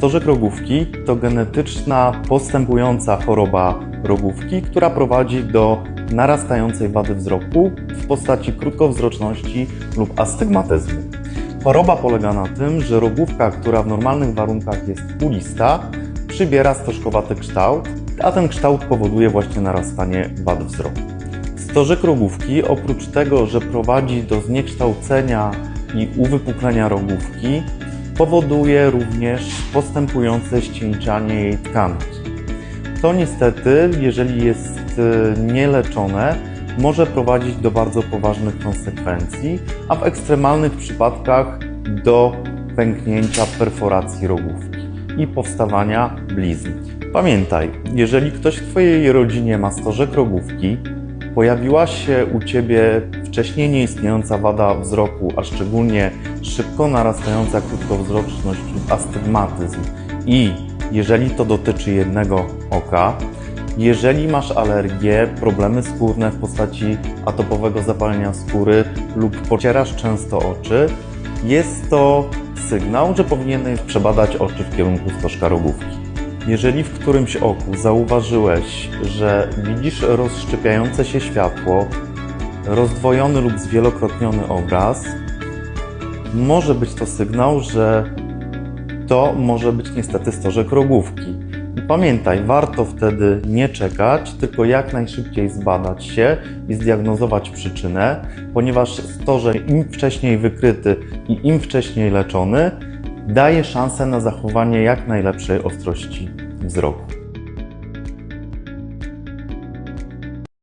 Stożek rogówki to genetyczna, postępująca choroba rogówki, która prowadzi do narastającej wady wzroku w postaci krótkowzroczności lub astygmatyzmu. Choroba polega na tym, że rogówka, która w normalnych warunkach jest kulista, przybiera stożkowaty kształt, a ten kształt powoduje właśnie narastanie wad wzroku. Stożek rogówki, oprócz tego, że prowadzi do zniekształcenia i uwypuklenia rogówki, powoduje również postępujące ścieńczanie jej tkanki. To niestety, jeżeli jest e, nieleczone, może prowadzić do bardzo poważnych konsekwencji, a w ekstremalnych przypadkach do pęknięcia perforacji rogówki i powstawania blizn. Pamiętaj, jeżeli ktoś w Twojej rodzinie ma stożek rogówki, pojawiła się u Ciebie wcześniej nieistniejąca wada wzroku, a szczególnie szybko narastająca krótkowzroczność lub astygmatyzm i jeżeli to dotyczy jednego oka, jeżeli masz alergię, problemy skórne w postaci atopowego zapalenia skóry lub pocierasz często oczy, jest to sygnał, że powinieneś przebadać oczy w kierunku stożka rogówki. Jeżeli w którymś oku zauważyłeś, że widzisz rozszczepiające się światło, rozdwojony lub zwielokrotniony obraz, może być to sygnał, że to może być niestety stożek rogówki. I pamiętaj, warto wtedy nie czekać, tylko jak najszybciej zbadać się i zdiagnozować przyczynę, ponieważ stożek im wcześniej wykryty i im wcześniej leczony, daje szansę na zachowanie jak najlepszej ostrości wzroku.